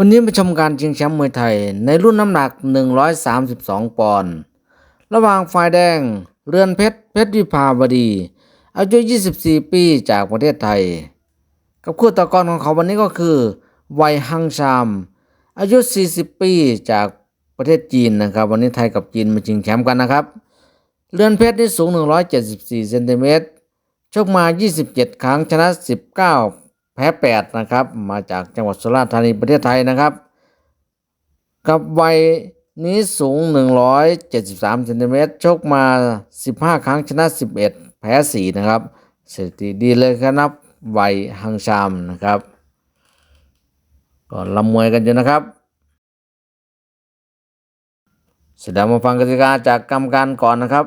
วันนี้มาชมการชิงแชมป์มวยไทย ในรุ่นน้ำหนัก 132 ปอนด์ ระหว่างฝ่ายแดง เรือนเพชร เพชรวิภาวดี อายุ 24 ปีจากประเทศไทย กับคู่ต่อกรของเขาวันนี้ก็คือ ไวฮังชาม อายุ 40 ปีจากประเทศจีนนะครับ วันนี้ไทยกับจีนมาชิงแชมป์กันนะครับ เรือนเพชรนี่สูง 174 เซนติเมตร ชกมา 27 ครั้งชนะ 19 แพ้8นะครับ มาจากจังหวัดสุราษฎร์ธานีประเทศไทยนะครับ กับวัยนี้สูง 173เซนติเมตรชกมา 15 ครั้งชนะ 11 แพ้ 4 นะครับสถิติดีเลยครับวัยฮังชามนะครับก็ลำมวยกันอยู่นะครับเสร็จแล้วมาฟังกติกาจากกรรมการก่อนนะครับ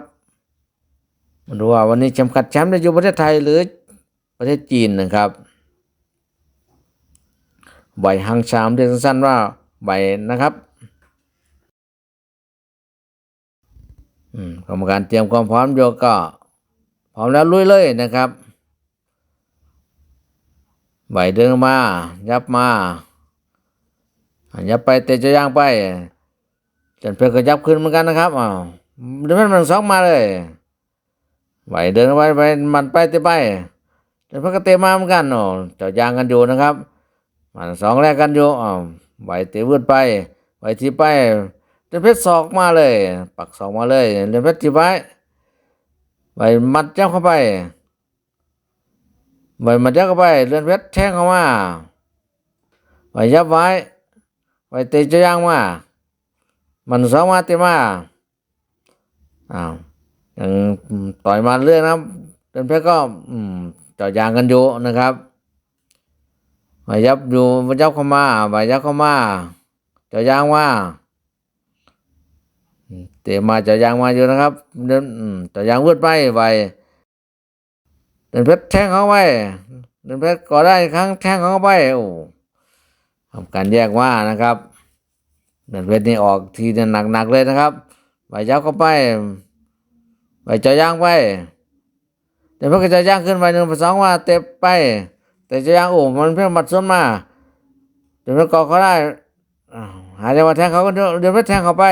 มาดูว่าวันนี้แชมป์ขัดแชมป์จะอยู่ประเทศไทยหรือประเทศจีนนะครับ ใบฮังชามเรียกสั้นๆว่าใบนะครับอืมกรรมการเตรียมความพร้อมโยก็พร้อมแล้วลุยเลยนะครับ ใบเดินมา ยับมายับไปเตะจะย่างไปจันเพชรก็ยับขึ้นเหมือนกันนะครับอ้าวเดินมันสองมาเลยไหวเดินไปไปมันไปเตะไปแต่พระก็เตะมาเหมือนกันเนาะเจาะยางกันอยู่นะครับ มันสองแรกกันอยู่อ้าวไหวเตะวืดไปไหวทีไปเดินเพชรศอกมาเลย ปักศอกมาเลยเดินเพชรทีไปไหวมัดเจ้าเข้าไปไหวมัดเจ้าเข้าไปเดินเพชรแทงเข้ามาไหวยับไว้ไหวเตะจะยางมามันสองมาเตะมาอ้าวยังต่อยมาเรื่อยนะเดินเพชรก็อืมจาะยางกันอยู่นะครับ มายับอยู่มายับเข้ามามายับเข้ามาจะย่างมาเตะมาจะย่างมาอยู่นะครับเดินจะย่างวืดไปไปเดินเพชรแทงเขาไปเดินเพชรก็ได้ครั้งแทงเขาไปโอ้ทำการแยกว่านะครับเดินเพชรนี่ออกทีหนักๆเลยนะครับไปยับเข้าไปไปจะย่างไปเดี๋ยวเพื่อจะย่างขึ้นไปหนึ่งสองว่าเตะไป แต่จะย่างโอ้มันเพื่อมัดส้นมาเดี๋ยวเพื่อกอเขาได้อาวหาจังหวะแทงเขาก็เดี๋ยวเพื่แทงเขาไป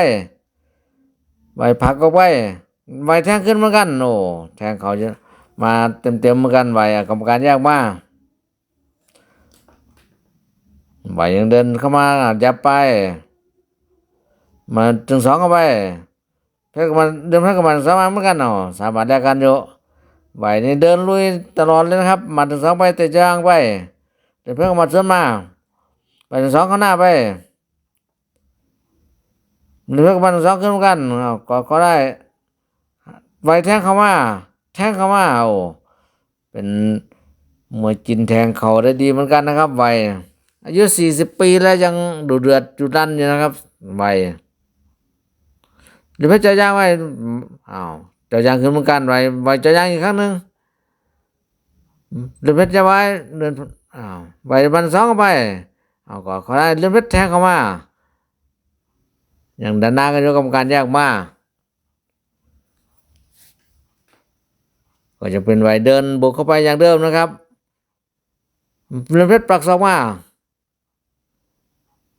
ไปผลักเขาไปไปแทงขึ้นเหมือนกันโอ้แทงเขาจะมาเต็มเต็มเหมือนกันไปอะกรรมการแยกมาไปยังเดินเข้ามายับไป มาถึงสองเข้าไปเพชรกับมันเดินเพชรกับมันสามารถเหมือนกันเนาะสามารถได้กันอยู่ ไหวนี่เดินลุยตลอดเลยนะครับหมาถึงสองไปเตะจางไปเดินเพชรกับมันเสริมมาไปถึงสองข้างหน้าไปเดินเพชรกับมันสองขึ้นกันเอาก็ก็ได้ไหวแทงเข้ามาแทงเข้ามาโอ้เป็นมวยจินแทงเข่าได้ดีเหมือนกันนะครับไหวอายุสี่สิบปีแล้วยังดูเดือดจุดันอยู่นะครับไหวเดี๋ยวเพชรจะย่างไว้อ้าว จะย่างขึ้นเหมือนกันไว้ไว้จะย่างอีกครั้งหนึ่งเดี๋ยวเพชรจะไว้เดินอ้าวไว้บันสองเข้าไปเอาก็เขาได้เดินเพชรแทงเข้ามาอย่างด้านหน้ากันอยู่กรรมการแยกมาก็จะเป็นไว้เดินบุกเข้าไปอย่างเดิมนะครับเดินเพชรปลักสองมา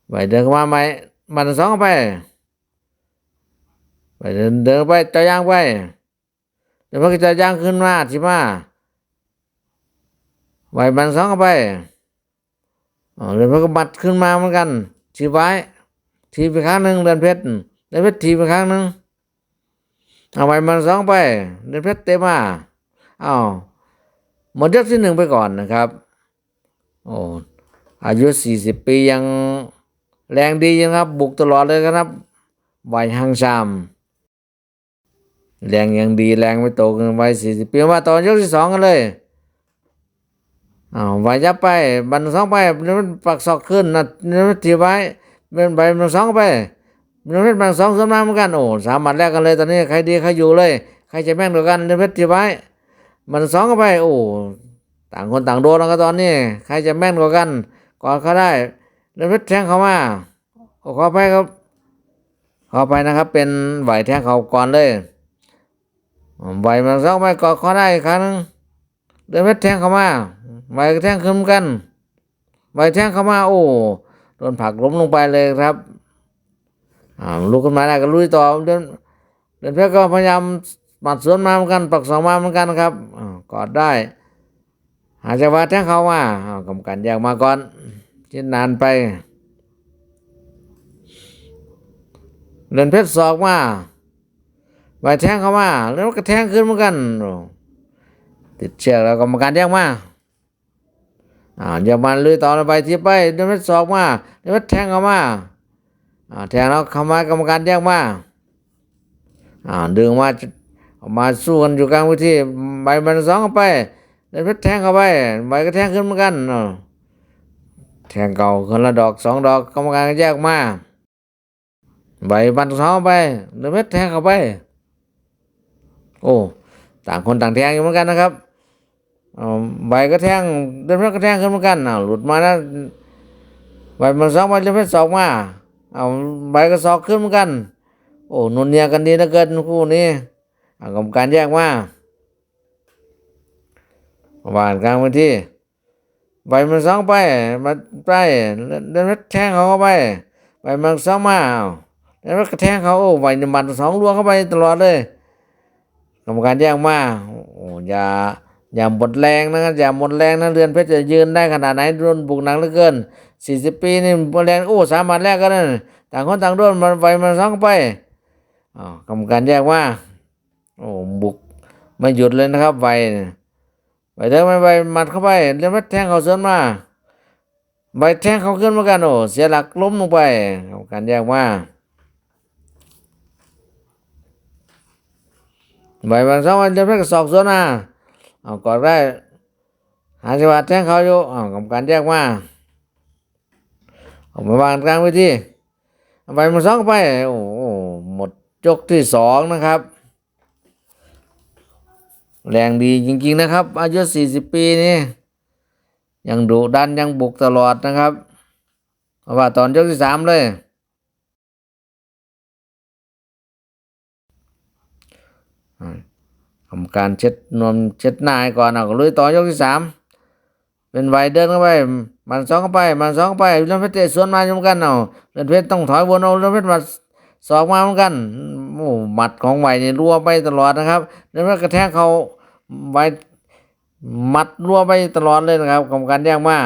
ไว้เดินเข้ามาไหมบันสองเข้าไปไปเดินเดินไปจะย่างไป เดี๋ยวมันก็จะย่างขึ้นมาที่มาไหวบันสองเข้าไปเดี๋ยวมันก็บัดขึ้นมาเหมือนกันทีไว้ทีไปครั้งหนึ่งเดินเพชรเดินเพชรทีไปครั้งหนึ่งเอาไหวบันสองไปเดินเพชรเตะมาอ้าวหมดยกที่หนึ่งไปก่อนนะครับ โอ้อายุสี่สิบปียังแรงดียังครับ บุกตลอดเลยครับไหวหังชาม แรงยังดีแรงไม่ตกินไปสี่สิบปีมาต่อยกที่สองกันเลยอ้าวไว้ยับไป บันสองไปมันปักศอกขึ้นนะมันทีไว้เป็นใบมันสองไปมันเป็นบันสองสมาเหมือนกันโอ้สามหมัดแรกกันเลยตอนนี้ใครดีใครอยู่เลย ใครจะแม่งเดียวกันเนเพชรทีไว้มันสองก็ไป โอ้ต่างคนต่างโดนแล้วก็ตอนนี้ ใครจะแม่นกว่ากันกอดเขาได้เนเพชรแทงเขามาขอไปครับขอไปนะครับ เป็นไหวแทงเขาก่อนเลย ใบมันสองใบกอดคอได้ครั้งนึงเดินเพชรแทงเข้ามาใบแทงขึ้นกันใบแทงเข้ามา โอ้โดนผักล้มลงไปเลยครับอ่าลุกขึ้นมาได้ก็ลุยต่อเดินเดินเพชรก็พยายามหมัดสวนมาเหมือนกันปักสองมาเหมือนกันครับอกอดได้ หาจังหวะแทงเข้ามาอ้ากรรมการแยกมาก่อนชิ้นนานไปเดินเพชรศอกมา ใบแทงเข้ามา แล้วก็แทงขึ้นเหมือนกัน ติดเชือกแล้วกรรมการแยกมาอ่าแยกมาเลยต่อไปที่ไปเดินเพชรศอกมาเดินเพชรแทงเข้ามาอ่าแทงแล้วเข้ามากรรมการแยกมาอ่าดึงมาออกมาสู้กันอยู่กลางวิธีใบมันสองเข้าไปเดินเพชรแทงเข้าไปใบก็แทงขึ้นเหมือนกันแทงเก่าคนละดอกสองดอกกรรมการแยกมาใบบันสองไปเดินเพชรแทงเข้าไป โอ้ต่างคนต่างแทงอยู่เหมือนกันนะครับใบก็แทงเดินเพชรก็แทงขึ้นเหมือนกันเอาหลุดมานะใบมันสองใบเดินเพชรสองมาเอาใบก็สอกขึ้นเหมือนกัน โอ้นุนเนียกันดีเหลือเกินคู่นี้ากรรมการแยกมาหวานกลางพื้นที่ใบมันสองไปมาไปเดินเพชรแทงเขาเข้าไปใบมันสองมาเอาแล้วก็แทงเขาโอ้ใบหนึ่งบันสองลวงเข้าไปตลอดเลย กรรมการแยกมาโอ้อย่าอย่าหมดแรงนะครับอย่าหมดแรงนะเรือนเพชรจะยืนได้ขนาดไหนโดนบุกหนักเหลือเกินสี่สิบปีนี่หมดแรงโอ้สามหมัดแรกก็นั่นต่างคนต่างโดนมันไฟมันซ้องไปอ้าวกรรมการแยกมาโอ้บุกไม่หยุดเลยนะครับไฟไปเดินไปไปหมัดเข้าไปเรือนเพชรแทงเขาเสริมมาใบแทงเขาขึ้นมือนกันโอ้เสียหลักล้มลงไปกรรมการแยกมา ใบบางสองวันจะไม่กระสอบสวนมาเอากอดได้หาจังหวะแทงเขาอยู่เอากรรมการแยกมาออกมาวางกลางไว้ที่ใบมันสองไปโอ้โหหมดยกที่สองนะครับ แรงดีจริงๆนะครับ อายุสี่สิบปีนี่ยังดุดันยังบุกตลอดนะครับ เพราะว่าตอนยกที่สามเลย ทำการเช็ดนวมเช็ดหน้าให้ก่อนเอาก็ลุยต่อยกที่สามเป็นไวเดินเข้าไป มันสองเข้าไป มันสองเข้าไปเรื่องเพชรเตะสวนมาเหมือนกันเอาเรื่อเพชรต้องถอยวนเอาเรื่อเพชรมาสอกมาเหมือนกันโอ้หมัดของไวนี่รัวไปตลอดนะครับเรื่อเพชรกระแทกเขาไวหมัดรัวไปตลอดเลยนะครับกรรมการแยกมา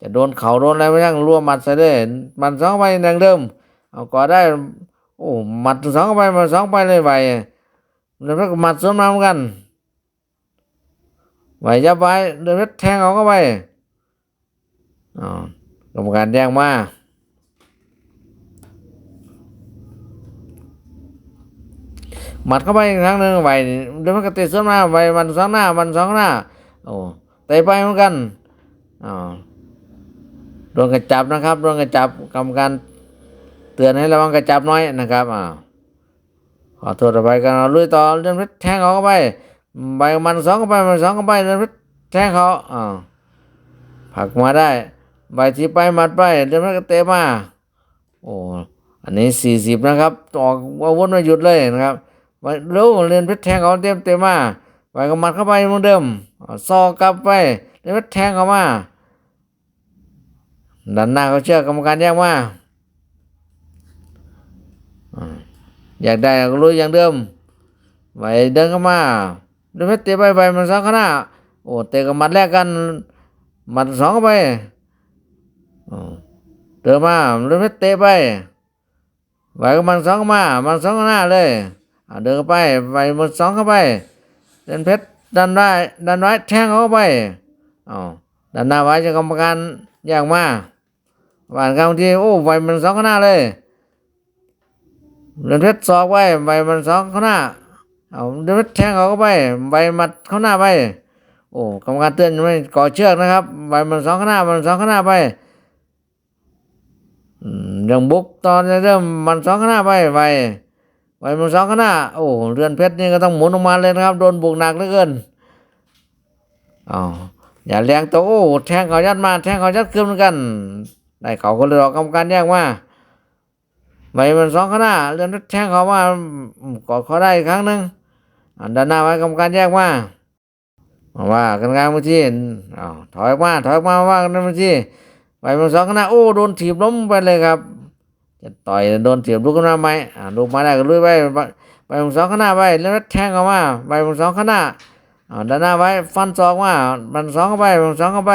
จะโดนเข่าโดนอะไรไม่ยังรัวหมัดใส่เลยมันสองเข้าไปอย่างเดิมเอาก็ได้ โอ้หมัดสองเข้าไปมันสองไปเลยไว เดินเพชรก็มัดสวนมาเหมือนกันไหวยับไว้เดินเพชรแทงเขาเข้าไปอ๋อกรรมการแยกมาหมัดเข้าไปอีกครั้งหนึ่งไหวเดินเพชรก็เตะสวนมาไหวมันสองหน้ามันสองหน้าโอ้เตะไปเหมือนกันอ๋อโดนกระจับนะครับโดนกระจับกรรมการเตือนให้ระวังกระจับน้อยนะครับอ่า ขอโทษไปกันเอาลุยต่อเดินเพชรแทงเขาเข้าไปใบมันสองเข้าไปมันสองเข้าไปเดินเพชรแทงเขาอ่าผักมาได้ ใบที่ไปมัดไปเดินเพชรก็เตะมาโอ้อันนี้สี่สิบนะครับออกอาวุธไม่หยุดเลยนะครับไปเร็วเดินเพชรแทงเขาเต็มเต็มมาใบก็มัดเข้าไปเหมือนเดิมซอกกลับไปเดินเพชรแทงเขามาดันหน้าเขาเชื่อกรรมการแยกมาอ่า อยากได้ก็ลุยอย่างเดิมไปเดินเข้ามาเดินไปเตะไปไปมันสองข้างหน้าโอ้เตะกับมัดแรกกันมัดสองเข้าไปเดินมาเดินไปเตะไปไปกับมันสองเข้ามา มันสองข้างหน้าเลยเดินเข้าไปไปมันสองเข้าไปเดินเพชรดันได้ดันไว้แทงเข้าไปอ๋อดันหน้าไว้จะกรรมการแยกมาหวานกลางทีโอ้ไปมันสองข้างหน้าเลย เดินเพชรสอกไว้ใบมันสองข้างหน้าเอาเดินเพชรแทงเขาเข้าไปใบมัดเข้าหน้าไปโอ้กรรมการเตือนไม่ก่อเชือกนะครับใบมันสองข้างหน้ามันสองข้างหน้าไปอืมยังบุกตอนเริ่มมันสองข้างหน้าไปใบใบมันสองข้างหน้าโอ้เรือนเพชรนี่ก็ต้องหมุนออกมาเลยนะครับโดนบุกหนักเหลือเกินอ้าวอย่าแรงตัวโอ้แทงเขายัดมาแทงเขายัดขึ้นเหมือนกันได้เขาก็เลยออกกรรมการแยกมา ใบมันสองข้างหน้าเลื่อนแทงเขามากอดเขาได้อีกครั้งหนึ่งด้านหน้าไว้กรรมการแยกมามาว่ากันกลางพื้นที่อ้าวถอยมาถอยมาว่ากันในพื้นที่ใบมันสองข้างหน้าโอ้โดนถีบล้มไปเลยครับจะต่อยโดนถีบลุกขึ้นมาไหมอ่าลุกมาได้ก็ลุยไปใบใบมันสองข้างหน้าไปแล้วแทงเข้ามาใบมันสองข้างหน้าอ่าด้านหน้าไว้ฟันศอกมามันสองเข้าไปมันสองเข้าไป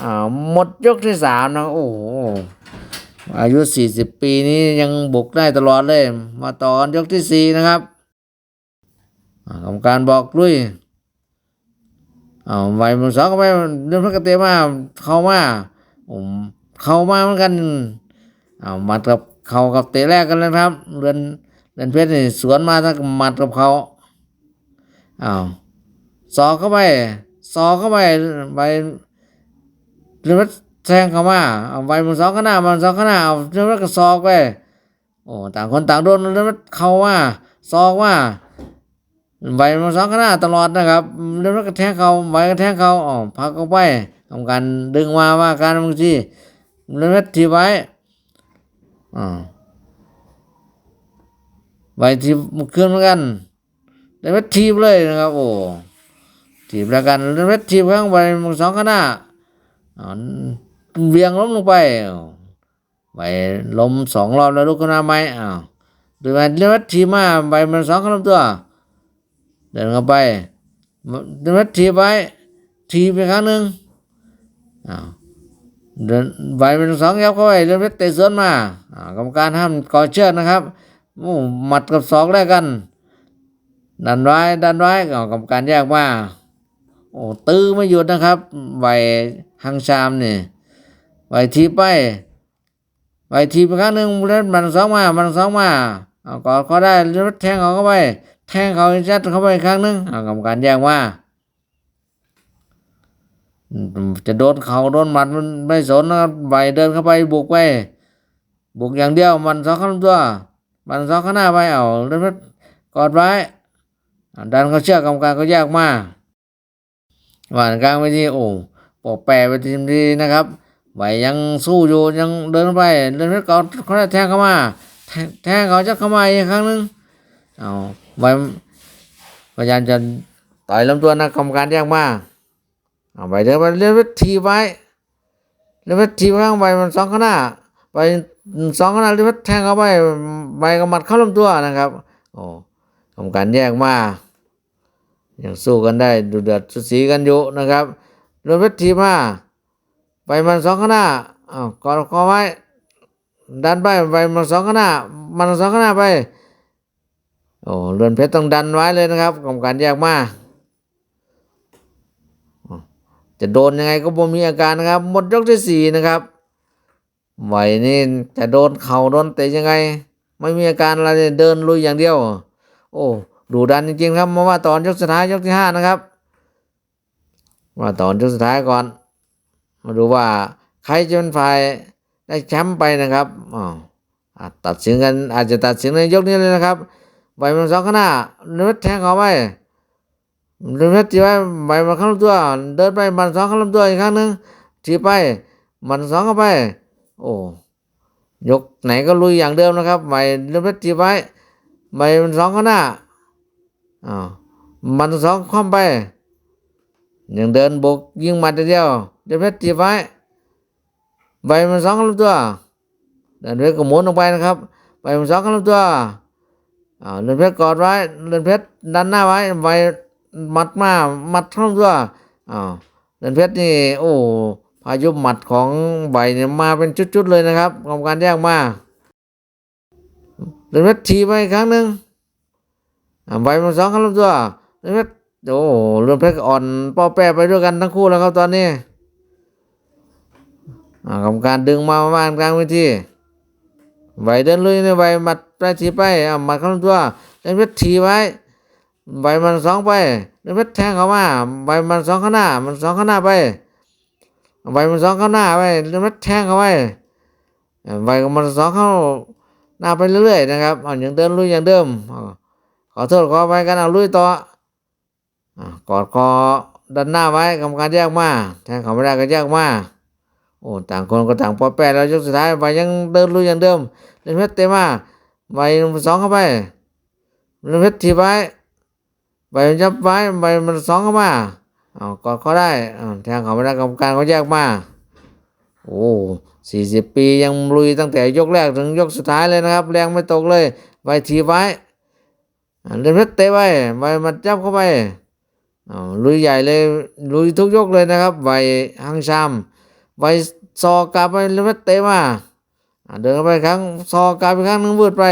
อ่าหมดยกที่สามนะโอ้โห อายุสี่สิบปีนี้ยังบุกได้ตลอดเลย มาตอนยกที่สี่นะครับกรรมการบอกลุยเอาไว้มันสองก็ไปเดินพระกเตมาเข้ามาผมเข้ามาเหมือนกันเอามัดกับเขากับเตะแรกกันเลยครับเรือนเรือนเพชรนี่สวนมาทั้งมัดกับเขาเอาสอกเข้าไปสอกเข้าไปไปเรือนเพชร แทงเข้ามาเอาไว้มันสองข้างหน้ามันสองข้างหน้าเอาเรือนเพชรก็สอกไปโอ้ต่างคนต่างโดนเรือนเพชรเข้ามาสอกมาใบมาสองข้างหน้าตลอดนะครับเรื่องกระแทกเขาใบกระแทกเขาอ๋อพักเข้าไปทำการดึงมาว่าการบางทีเรื่องทีไว้อ่าใบทีเคลื่อนเหมือนกันเรื่องทีเลยนะครับโอ้ทีบแล้วกันเรื่องทีข้างใบมาสองข้างหน้าอ๋อ เวียงล้มลงไปอ้าวใบล้มสองรอบแล้วลุกขึ้นมาไหมอ้าวดูไปเรื่องทีมาใบมันสองข้งลำตัว เดินเข้าไปเดินมาทีไว้ทีไปครั้งหนึ่งอ้าวเดินใบเป็นสองยับเข้าไปเดินไปเตะสวนมาอ้ากรรมการห้ามก่อเชือกนะครับโอ้หมัดกับศอกแลกกัน ดันไว้ดันไว้อ้าวกรรมการแยกมาโอ้ตื้อไม่หยุดนะครับใบหังชามนี่ ใบทีไปใบทีไปครั้งหนึ่งเล่นมันสองมา มันสองมาเอาก่อเขาได้เล่นแทงเขาเข้าไป แทงเขายัดเข้าไปครั้งหนึ่งเอากรรมการแยกว่าจะโดนเขาโดนหมัดมันไม่สนนะครับใบเดินเข้าไปบุกไปบุกอย่างเดียวมันสองข้างตัว มันสองข้างหน้าไปเอาเล่นกอดไว้ดันเขาเชื่อกรรมการก็แยกมาหวานกลางไปที่โอ้ปอกแปรไปทีมดีนะครับ ใบยังสู้อยู่ยังเดินเข้าไปเล่นกอดเขาได้แทงเข้ามาแทงแทงเขาจะเข้ามาอีกครั้งหนึ่งเอาไว้พยายามจะต่อยลำตัวนะกรรมการแยกมาเอาไปเดินไปเล่นไปทีบไว้เล่นไปทีข้างใบมันสองข้างหน้าไปสองข้างหน้าเล่นไปแทงเข้าไปใบกำมัดเข้าลำตัวนะครับโอ้กรรมการแยกมายังสู้กันได้ดูเดือดสุดสีกันอยู่นะครับเล่นไปทีมา ใบมันสองข้างหน้าเอากอดคอไว้ดันไปใบมันสองข้างหน้า มันสองข้างหน้าไปโอ้เรือนเพชรต้องดันไว้เลยนะครับกรรมการแยกมาอ๋อจะโดนยังไงก็บ่มีอาการนะครับ หมดยกที่สี่นะครับไหวนี่จะโดนเข่าโดนเตะยังไง ไม่มีอาการอะไรเลยเดินลุยอย่างเดียว โอ้ดูดันจริงๆครับมาว่าตอนยกสุดท้ายยกที่ห้านะครับ ว่าตอนยกสุดท้ายก่อน มาดูว่าใครจะเป็นฝ่ายได้แชมป์ไปนะครับอ๋ออาจตัดสินกันอาจจะตัดสินในยกนี้เลยนะครับใบมันสองข้างหน้าเนื้อแทงเขาไปเนื้อทีไปใบมันข้างลำตัว เดินไปมันสองข้างลำตัวอีกครั้งหนึ่งทีไปมันสองเข้าไป โอ้ยกไหนก็ลุยอย่างเดิมนะครับใบเนื้อทีไปใบมันสองข้างหน้าอ้าวมันสองคว่ำไปยังเดินบุกยิงหมัด เดียวเนื้อทีไปใบมันสองข้างลำตัวเดินไปก็หมุนลงไปนะครับใบมันสองข้างลำตัวอ่าเรือนเพชรกอดไว้เรือนเพชรดันหน้าไว้ไว้มัดมามัดท่องตัวอ่าเรือนเพชรนี่โอ้พายุหมัดของใบเนี่ยมาเป็นชุดๆเลยนะครับกรรมการแยกมาเรือนเพชรทีไปอีกครั้งหนึ่งใบมันสองข้างลำตัวเรือนเพชรโอ้เรือนเพชรอ่อนป้อแปรไปด้วยกันทั้งคู่แล้วครับตอนนี้ กรรมการดึงมาประมาณกลางเวทีใบเดินลุยในใบมัดไปทีไปอะมัดเข้าตัวเล่นเพชรทีไว้ใบมันสองไปเล่นเพชรแทงเข้ามาใบมันสองข้างหน้า มันสองข้างหน้าไปใบมันสองข้างหน้าไปเล่นเพชรแทงเข้าไปใบมันสองเข้าหน้าไปเรื่อยๆนะครับอะยังเดินลุยอย่างเดิมขอโทษขอไปกันเอาลุยต่อกอดคอดันหน้าไว้กรรมการแยกมาแทงเขาไม่ได้ก็แยกมา โอ้ต่างคนก็ต่างปอแปรแล้วยกสุดท้ายใบยังเดินลุยอย่างเดิมเล่นเพชรเตะมาใบสองเข้าไปเล่นเพชรทีบไว้ใบมันยับไว้ใบมันสองเข้ามาเอากอดเขาได้แทงเขาไม่ได้กรรมการเขาแยกมาโอ้สี่สิบปียังลุยตั้งแต่ยกแรกถึงยกสุดท้ายเลยนะครับ แรงไม่ตกเลยไว้ทีไว้อ่าเดินเพชรเตะไว้ไว้มัดจับเข้าไปอ้าวลุยใหญ่เลยลุยทุกยกเลยนะครับไว้หังชาม ไว้ซอกลับไปเดินเพชรเตะมาอ่าเดินไปครั้งซอกลับไปครั้งหนึงวืดไป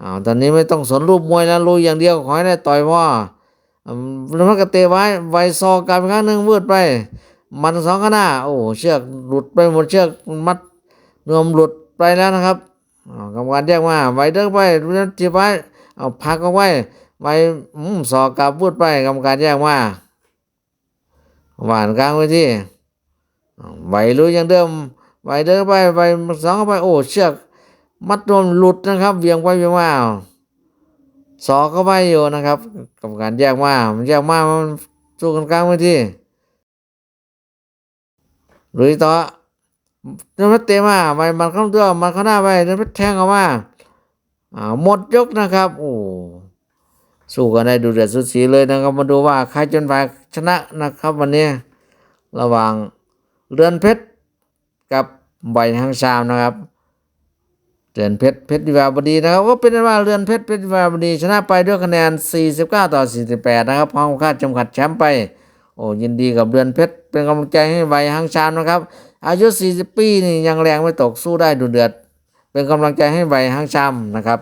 อ้าวตอนนี้ไม่ต้องสนรูปมวยแล้วลุยอย่างเดียวขอให้ได้ต่อยว่าอ่าเดินเพชรก็เตะไว้ไว้ซอกลับไปครั้งหนึงวืดไป มันสองข้างหน้าโอ้เชือกหลุดไปหมดเชือกมัดนวมหลุดไปแล้วนะครับกรรมการแยกมาไว้เดินไปดูนั้นจีบไว้เอาพักเอาไว้ไว้อืมสอกกลับพูดไปกรรมการแยกมาหวานกลางไว้ที่ อ้าวรู้อย่างเดิมไว้เดินไปไว้สองเข้าไปโอ้เชือกมัดนวมหลุดนะครับเวียงไปเวียงมาอ้าวสอกเข้าไปอยู่นะครับกรรมการแยกมามันแยกมามันสู้กันกลางไว้ที่ลุยต่อเดินไปเตะมาไปมันเข้าตัวมันเข้าหน้าไปเดินไปแทงออกมาอ่าหมดยกนะครับโอ้สู้กันได้ดูเดือดสุดสีเลยนะครับ มาดูว่าใครจนฝ่ายชนะนะครับ วันนี้ระหว่าง เรือนเพชรกับใบหางชามนะครับเรือนเพชรเพชรดิวาบดีนะครับก็เป็นว่าเรือนเพชรเพชรดิวาบดีชนะไปด้วยคะแนน 49 ต่อ 48 นะครับพร้อมค่าจำกัดแชมป์ไปโอ้ยินดีกับเรือนเพชรเป็นกำลังใจให้ใบหางชามนะครับ อายุ 40 ปีนี่ยังแรงไม่ตกสู้ได้ดูเดือด เป็นกำลังใจให้ใบหางชามนะครับ